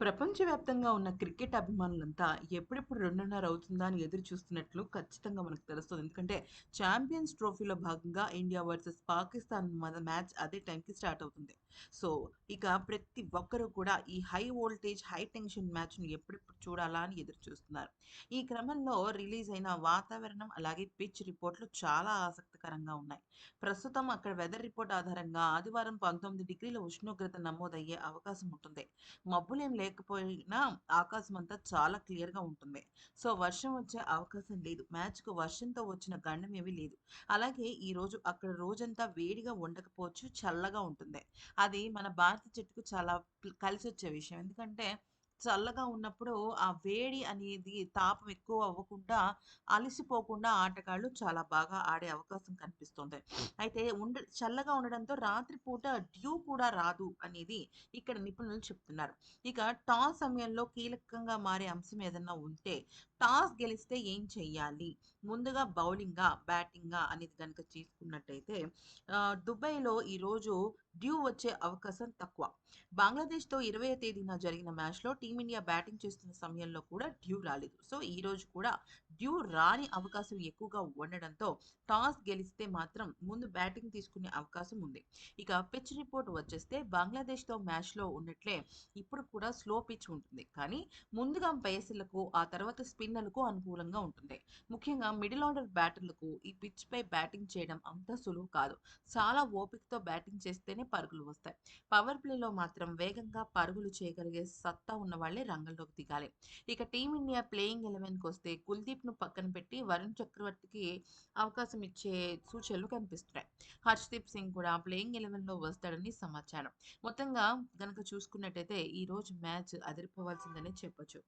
ప్రపంచవ్యాప్తంగా ఉన్న క్రికెట్ అభిమానులంతా ఎప్పుడెప్పుడు 2:30 అవుతుందా అని ఎదురు చూస్తున్నట్లు ఖచ్చితంగా మనకు తెలుస్తుంది. ఎందుకంటే ఛాంపియన్స్ ట్రోఫీలో భాగంగా ఇండియా వర్సెస్ పాకిస్తాన్ మ్యాచ్ అదే టైంకి స్టార్ట్ అవుతుంది. సో, ఇక ప్రతి ఒక్కరు కూడా ఈ హై వోల్టేజ్, హై టెన్షన్ మ్యాచ్ను ఎప్పుడెప్పుడు చూడాలా అని ఎదురు చూస్తున్నారు. ఈ క్రమంలో రిలీజ్ అయిన వాతావరణం అలాగే పిచ్ రిపోర్ట్‌లు చాలా ఆసక్తికరంగా ఉన్నాయి. ప్రస్తుతం అక్కడ వెదర్ రిపోర్ట్ ఆధారంగా ఆదివారం 19 డిగ్రీల ఉష్ణోగ్రత నమోదయ్యే అవకాశం ఉంటుంది. మబ్బులేం లేకపోయినా అంతా చాలా క్లియర్‌గా ఉంటుంది. సో, వర్షం వచ్చే అవకాశం లేదు. మ్యాచ్‌కు వర్షంతో వచ్చిన గండం ఏమీ లేదు. అలాగే ఈరోజు అక్కడ రోజంతా వేడిగా ఉండకపోవచ్చు. చల్లగా ఉంటుంది. అది మన భారత జట్టుకు చాలా కలిసి వచ్చే విషయం. ఎందుకంటే చల్లగా ఉన్నప్పుడు ఆ వేడి అనేది తాపం ఎక్కువ అవ్వకుండా, అలసిపోకుండా ఆటగాళ్ళు చాలా బాగా ఆడే అవకాశం కనిపిస్తుంది. అయితే ఉండ చల్లగా ఉండడంతో రాత్రిపూట డ్యూ కూడా రాదు అనేది ఇక్కడ నిపుణులు చెప్తున్నారు. ఇక టాస్ సమయంలో కీలకంగా మారే అంశం ఏదన్నా ఉంటే టాస్ గెలిస్తే ఏం చెయ్యాలి? ముందుగా బౌలింగా? బ్యాటింగా? అనేది గనుక తీసుకున్నట్టయితే దుబాయ్‌లో ఈరోజు డ్యూ వచ్చే అవకాశం తక్కువ. బంగ్లాదేశ్‌తో 20వ తేదీన జరిగిన మ్యాచ్‌లో టీమిండియా బ్యాటింగ్ చేస్తున్న సమయంలో కూడా డ్యూ రాలేదు. సో, ఈ రోజు కూడా డ్యూ రాని అవకాశం ఎక్కువగా ఉండడంతో టాస్ గెలిస్తే మాత్రం ముందు బ్యాటింగ్ తీసుకునే అవకాశం ఉంది. ఇక పిచ్ రిపోర్ట్ వచ్చేస్తే బంగ్లాదేశ్‌తో మ్యాచ్‌లో ఉన్నట్లే ఇప్పుడు కూడా స్లో పిచ్ ఉంటుంది. కానీ ముందుగా పేసర్లకు, ఆ తర్వాత స్పిన్నర్లకు అనుకూలంగా ఉంటుంది. ముఖ్యంగా మిడిల్ ఆర్డర్ బ్యాటర్లకు ఈ పిచ్ పై బ్యాటింగ్ చేయడం అంత సులువు కాదు. చాలా ఓపికతో బ్యాటింగ్ చేస్తేనే పరుగులు వస్తాయి. పవర్ ప్లేలో మాత్రం వేగంగా పరుగులు చేయగలిగే సత్తా ఉన్న వాళ్ళే రంగంలోకి దిగాలి. ఇక టీమిండియా ప్లేయింగ్ ఎలెవెన్‌కొస్తే కుల్దీప్‌ను పక్కన పెట్టి వరుణ్ చక్రవర్తికి అవకాశం ఇచ్చే సూచనలు కనిపిస్తున్నాయి. హర్షదీప్ సింగ్ కూడా ప్లేయింగ్ ఎలెవెన్‌లో వస్తాడని సమాచారం. మొత్తంగా గనక చూసుకున్నట్టయితే ఈరోజు మ్యాచ్ అదిరిపోవాల్సిందనే చెప్పొచ్చు.